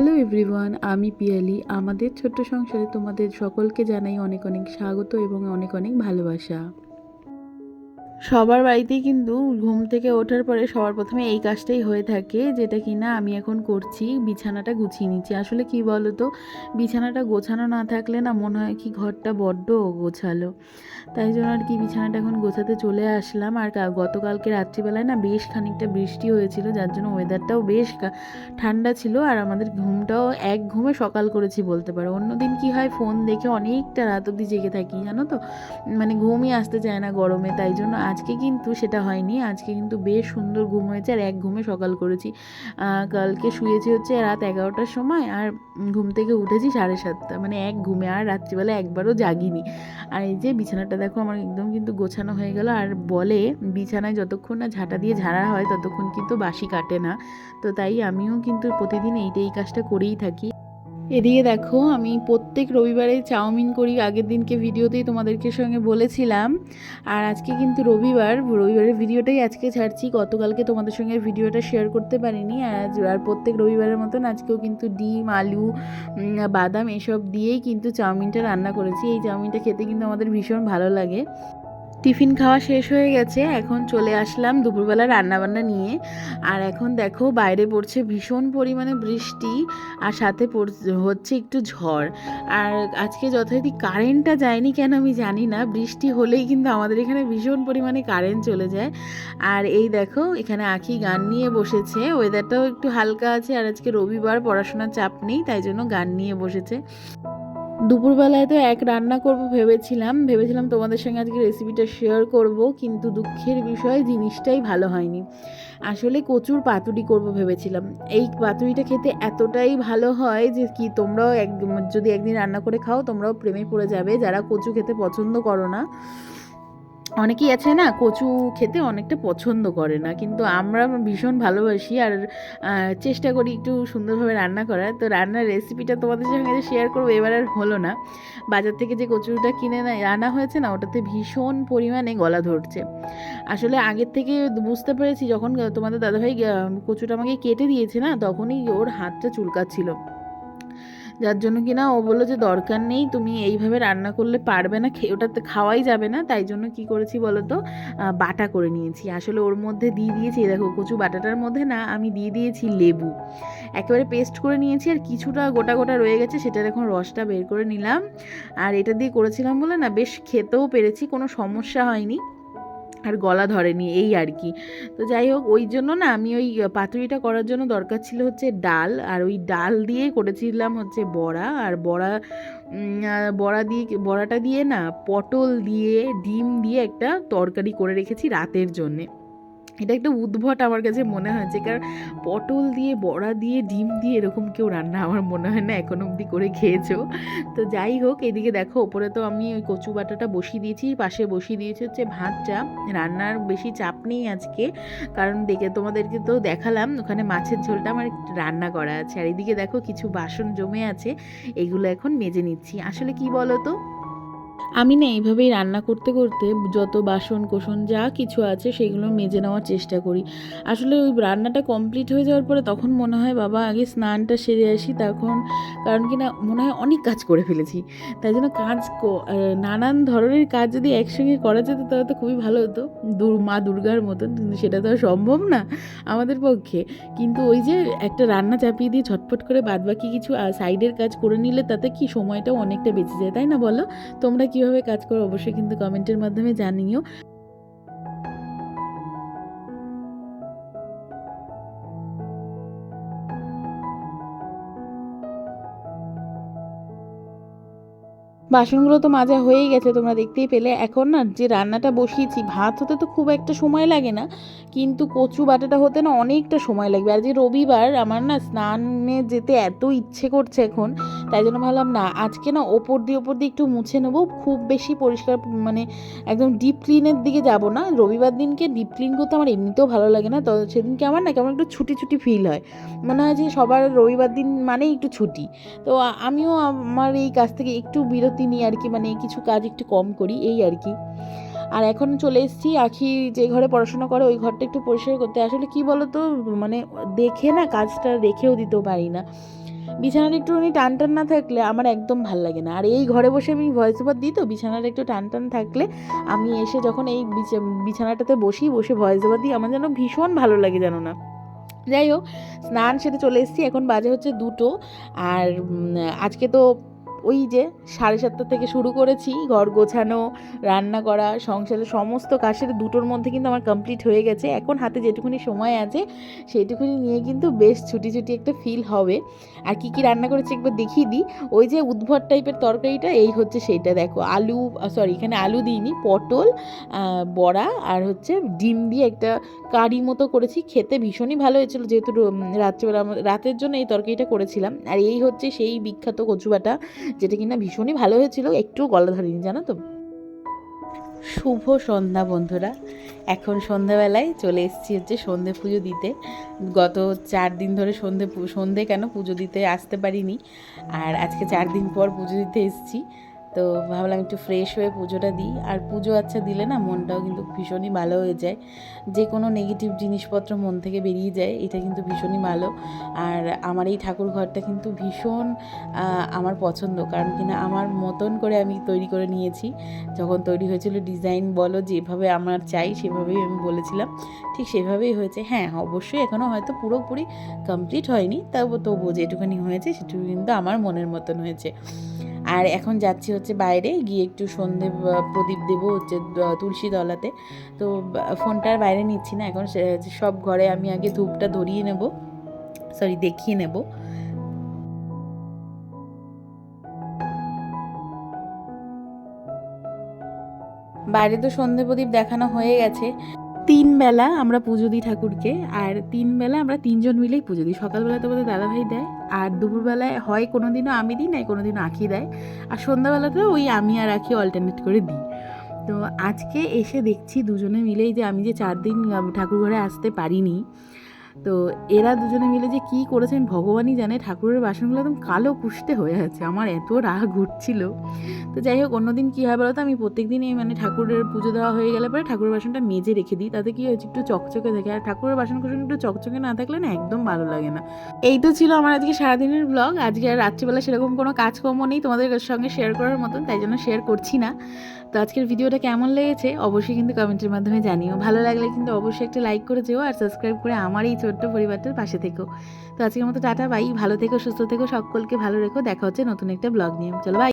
Hello everyone, আমি পিয়ালি। আমাদের ছোট্ট সংসারে তোমাদের সকলকে জানাই অনেক অনেক স্বাগত এবং অনেক অনেক ভালোবাসা। সবার বাড়িতেই কিন্তু ঘুম থেকে ওঠার পরে সবার প্রথমে এই কাজটাই হয়ে থাকে, যেটা কি না আমি এখন করছি, বিছানাটা গুছিয়ে নিচ্ছি। আসলে কি বলো তো বিছানাটা গোছানো না থাকলে না মনে হয় কি ঘরটা বড্ড গোছালো। তাই জন্য আর কি বিছানাটা এখন গোছাতে চলে আসলাম। আর গতকালকে রাত্রিবেলায় না বেশ খানিকটা বৃষ্টি হয়েছিল, যার জন্য ওয়েদারটাও বেশ ঠান্ডা ছিল। আর আমাদের ঘুমটাও এক ঘুমে সকাল করেছি বলতে পারো। অন্যদিন কি হয় ফোন দেখে অনেকটা রাত অবধি জেগে থাকি, জানো তো? মানে ঘুমই আসতে চায় না গরমে, তাই জন্য আজকে কিন্তু সেটা হয়নি। আজকে কিন্তু বেশ সুন্দর ঘুম হয়েছে আর এক ঘুমে সকাল করেছি। কালকে শুয়েছি হচ্ছে রাত এগারোটার সময় আর ঘুম থেকে উঠেছি সাড়ে সাতটা। মানে এক ঘুমে আর রাত্রিবেলা একবারও জাগিনি। আর এই যে বিছানাটা দেখো আমার একদম কিন্তু গোছানো হয়ে গেল। আর বলে বিছানায় যতক্ষণ না ঝাঁটা দিয়ে ঝাড়া হয় ততক্ষণ কিন্তু বাসি কাটে না। তো তাই আমিও কিন্তু প্রতিদিন এইটা এই কাজটা করেই থাকি। এদিকে দেখো, আমি প্রত্যেক রবিবারে চাউমিন করি, আগের দিনকে ভিডিওতেই তোমাদেরকে সঙ্গে বলেছিলাম। আর আজকে কিন্তু রবিবার, রবিবারের ভিডিওটাই আজকে ছাড়ছি, গতকালকে তোমাদের সঙ্গে ভিডিওটা শেয়ার করতে পারিনি। আজ- আর প্রত্যেক রবিবারের মতন আজকেও কিন্তু ডিম, আলু বাদাম এসব দিয়েই কিন্তু চাউমিনটা রান্না করেছি। এই চাউমিনটা খেতে কিন্তু আমাদের ভীষণ ভালো লাগে। টিফিন খাওয়া শেষ হয়ে গেছে, এখন চলে আসলাম দুপুরবেলা রান্নাবান্না নিয়ে। আর এখন দেখো বাইরে পড়ছে ভীষণ পরিমাণে বৃষ্টি আর সাথে হচ্ছে একটু ঝড়। আর আজকে যথারীতি কারেন্টটা যায়নি কেন আমি জানি না, বৃষ্টি হলেই কিন্তু আমাদের এখানে ভীষণ পরিমাণে কারেন্ট চলে যায়। আর এই দেখো এখানে আখি গান নিয়ে বসেছে ওয়েদারটাও একটু হালকা আছে আর আজকে রবিবার পড়াশোনার চাপ নেই, তাই জন্য গান নিয়ে বসেছে। দুপুরবেলায় তো এক রান্না করব ভেবেছিলাম। ভেবেছিলাম তোমাদের সঙ্গে আজকে রেসিপিটা শেয়ার করব, কিন্তু দুঃখের বিষয়, জিনিসটাই ভালো হয়নি। আসলে কচুর পাতুরি করব ভেবেছিলাম। এই পাতুরিটা খেতে এতটাই ভালো হয় যে কি তোমরাও এক, যদি একদিন রান্না করে খাও, তোমরাও প্রেমে পড়ে যাবে। যারা কচু খেতে পছন্দ করো না অনেকেই আছে না, কচু খেতে অনেকটা পছন্দ করে না, কিন্তু আমরা ভীষণ ভালোবাসি আর চেষ্টা করি একটু সুন্দরভাবে রান্না করার। তো রান্নার রেসিপিটা তোমাদের সঙ্গে শেয়ার করব, এবার আর হলো না। বাজার থেকে যে কচুটা কিনে আনা হয়েছে না, ওটাতে ভীষণ পরিমাণে গলা ধরছে। আসলে আগের থেকে বুঝতে পেরেছি, যখন তোমাদের দাদাভাই কচুটা আমাকে কেটে দিয়েছে না, তখনই ওর হাতটা চুলকাচ্ছিল। যার জন্য কিনা ও বলল যে দরকার নেই, তুমি এইভাবে রান্না করলে পারবে না ওটাতে খাওয়াই যাবে না, তাই জন্য কি করেছি বলো তো বাটা করে নিয়েছি। আসলে ওর মধ্যে দিয়ে দিয়েছি দেখো কচু বাটাটার মধ্যে না আমি দিয়ে দিয়েছি লেবু। একেবারে পেস্ট করে নিয়েছি আর কিছুটা গোটা গোটা রয়ে গেছে, সেটার এখন রসটা বের করে নিলাম। আর এটা দিয়ে করেছিলাম বলে না, বেশ খেতেও পেরেছি, কোনো সমস্যা হয়নি। আর গলা ধরেনি, এই আর কি। তো যাই হোক, ওই জন্য না আমি ওই পাতুরিটা করার জন্য দরকার ছিল হচ্ছে ডাল, আর ওই ডাল দিয়ে করেছিলাম হচ্ছে বড়া। আর বড়া বড়া দিয়ে, বড়াটা দিয়ে না পটল দিয়ে, ডিম দিয়ে একটা তরকারি করে রেখেছি রাতের জন্যে। এটা একটু উদ্ভট আমার কাছে মনে হয়েছে কারণ পটল দিয়ে, বড়া দিয়ে, ডিম দিয়ে এরকম কেউ রান্না আমার মনে হয় না এখন অবধি করে খেয়েছো। তো যাই হোক, এদিকে দেখো, ওপরে তো আমি ওই কচু বাটাটা বসিয়ে দিয়েছি, পাশে বসিয়ে দিয়েছি হচ্ছে ভাতটা রান্নার বেশি চাপ নেই আজকে, কারণ দেখে তোমাদেরকে তো দেখালাম, ওখানে মাছের ঝোলটা আমার রান্না করা আছে। আর এদিকে দেখো, কিছু বাসন জমে আছে, এগুলো এখন মেজে নিচ্ছি। আসলে কি বলো তো আমি না এইভাবেই রান্না করতে করতে যত বাসন কোসন যা কিছু আছে সেগুলো মেজে নেওয়ার চেষ্টা করি। আসলে ওই রান্নাটা কমপ্লিট হয়ে যাওয়ার পরে তখন মনে হয়, বাবা, আগে স্নানটা সেরে আসি তখন। কারণ কি না, মনে হয় অনেক কাজ করে ফেলেছি। তাই জন্য কাজ নানান ধরনের কাজ যদি একসঙ্গে করা যেত তাহলে তো খুবই ভালো হতো। মা দুর্গার মতন সেটা তো সম্ভব না আমাদের পক্ষে। কিন্তু ওই যে একটা রান্না চাপিয়ে দিয়ে ঝটপট করে বাদবাকি কিছু সাইডের কাজ করে নিলে তাতে কি সময়টাও অনেকটা বেঁচে যায়, তাই না বলো? তোমরা কীভাবে কাজ করো অবশ্যই কিন্তু কমেন্টের মাধ্যমে জানিও। বাসনগুলো তো মাজা হয়েই গেছে, তোমরা দেখতেই পেলে। এখন না, যে রান্নাটা বসিয়েছি, ভাত হতে তো খুব একটা সময় লাগে না, কিন্তু কচু বাটাটা হতে না অনেকটা সময় লাগবে। আর যে রবিবার, আমার না স্নানে যেতে এত ইচ্ছে করছে এখন, তাই জন্য ভাবলাম, না, আজকে না ওপর দিয়ে ওপর দিয়ে একটু মুছে নেব। খুব বেশি পরিষ্কার মানে একদম ডিপ ক্লিনের দিকে যাব না। রবিবার দিনকে ডিপ ক্লিন করতে আমার এমনিতেও ভালো লাগে না, তো সেদিনকে আমার না কেমন একটু ছুটি ছুটি ফিল হয়। মনে হয় যে সবার রবিবার দিন মানেই একটু ছুটি। তো আমিও আমার এই কাজ থেকে একটু বিরতি নিই আর কি মানে কিছু কাজ একটু কম করি, এই আর কি। আর এখন চলে এসেছি, আখি যে ঘরে পড়াশোনা করে ওই ঘরটা একটু পরিষ্কার করতে। আসলে কি বলো তো মানে দেখে না কাজটা রেখেও দিতেও পারি না। বিছানাটা একটুখানি টান টান না থাকলে আমার একদম ভালো লাগে না। আর এই ঘরে বসে আমি ভয়েস ওভার দিই তো, বিছানাটা একটু টান টান থাকলে আমি এসে যখন এই বিছ- বিছানাটাতে বসি, বসে ভয়েস ওভার দিই, আমার যেন ভীষণ ভালো লাগে জানো না। যাই হোক, স্নান সেরে চলে এসেছি, এখন বাজে হচ্ছে দুটো। আর আজকে তো ওই যে সাড়ে সাতটা থেকে শুরু করেছি, ঘর গোছানো, রান্না করা, সংসারের সমস্ত কাজের দুটোর মধ্যে কিন্তু আমার কমপ্লিট হয়ে গেছে। এখন হাতে যেটুকুনি সময় আছে, সেইটুকুনি নিয়ে কিন্তু বেশ ছুটি ছুটি একটা ফিল হবে। আর কি কি রান্না করেছি একবার দেখিয়ে দিই। ওই যে উদ্ভট টাইপের তরকারিটা, এই হচ্ছে সেইটা দেখো। আলু সরি এখানে আলু দিইনি, পটল বড়া আর হচ্ছে ডিম দিয়ে একটা কারি মতো করেছি, খেতে ভীষণই ভালো হয়েছিল যেহেতু রাত্রেবেলা রাতের জন্য এই তরকারিটা করেছিলাম। আর এই হচ্ছে সেই বিখ্যাত কচুবাটা, যেটা কিনা ভীষণই ভালো হয়েছিল একটু গলা ধরিনি, জানো তো? শুভ সন্ধ্যা, বন্ধুরা। এখন সন্ধ্যাবেলায় চলে এসেছি হচ্ছে সন্ধে পুজো দিতে। গত চার দিন ধরে সন্ধে সন্ধে কেন পুজো দিতে আসতে পারিনি। আর আজকে চার দিন পর পুজো দিতে এসেছি। তো ভাবলাম একটু ফ্রেশ হয়ে পুজোটা দিই। আর পুজো আচ্ছা দিলে না মনটাও কিন্তু ভীষণই ভালো হয়ে যায়। যে কোনো নেগেটিভ জিনিসপত্র মন থেকে বেরিয়ে যায়, এটা কিন্তু ভীষণই ভালো। আর আমার এই ঠাকুর ঘরটা কিন্তু ভীষণ আমার পছন্দ। কারণ কিনা আমার মতন করে আমি তৈরি করে নিয়েছি। যখন তৈরি হয়েছিল ডিজাইন বলো, যেভাবে আমার চাই সেভাবেই আমি বলেছিলাম। ঠিক সেভাবেই হয়েছে। হ্যাঁ অবশ্যই এখনও হয়তো পুরোপুরি কমপ্লিট হয়নি। তবু তবুও যেটুখানি হয়েছে, সেটুকু কিন্তু আমার মনের মতন হয়েছে। আর এখন যাচ্ছি হচ্ছে বাইরে, গিয়ে একটু সন্ধে প্রদীপ দেবো হচ্ছে তুলসী তলাতে। তো বা- ফোনটা আর বাইরে নিচ্ছি না, এখন সব ঘরে আমি আগে ধূপটা ধরিয়ে নেব সরি দেখিয়ে নেব। বাইরে তো সন্ধে প্রদীপ দেখানো হয়ে গেছে। তিন বেলা আমরা পুজো দিই ঠাকুরকে, আর তিন বেলা আমরা তিনজন মিলেই পুজো দিই। সকালবেলা তো আমাদের দাদাভাই দেয়। আর দুপুরবেলায় হয় কোনো দিনও আমি দিই, নাই কোনো দিনও আঁকি দেয়। আর সন্ধ্যাবেলাতেও ওই আমি আর আঁকি অল্টারনেট করে দিই। তো আজকে এসে দেখছি দুজনে মিলেই যে আমি যে চার দিন ঠাকুরঘরে ঠাকুর ঘরে আসতে পারিনি তো এরা দুজনে মিলে যে কী করেছেন ভগবানই জানে। ঠাকুরের বাসনগুলো একদম কালো কুষ্টে হয়ে আছে। আমার এত রাগ উঠছিল। তো যাই হোক, অন্যদিন কী হয় বলো তো আমি প্রত্যেক দিনই মানে ঠাকুরের পুজো দেওয়া হয়ে গেলে পরে ঠাকুরের বাসনটা মেজে রেখে দিই। তাতে কি হয়েছে? একটু চকচকে থাকে। আর ঠাকুরের বাসন কুসন একটু চকচকে না থাকলে না একদম ভালো লাগে না। এই তো ছিল আমার আজকে সারাদিনের ব্লগ আজকে আর রাত্রিবেলা সেরকম কোনো কাজকর্ম নেই তোমাদের সঙ্গে শেয়ার করার মতন। তাই জন্য শেয়ার করছি না। তো আজকের ভিডিওটা কেমন লেগেছে? অবশ্যই কিন্তু কমেন্টের মাধ্যমে জানিও। ভালো লাগলে কিন্তু অবশ্যই একটা লাইক করে যেও আর সাবস্ক্রাইব করে আমার এই ছোট্ট পরিবারটার পাশে থেকো। তো আজকের মতো টাটা, বাই। ভালো থেকো, সুস্থ থেকো, সকলকে ভালো রেখো। দেখা হচ্ছে নতুন একটা ব্লগ নিয়ে। চলো বাই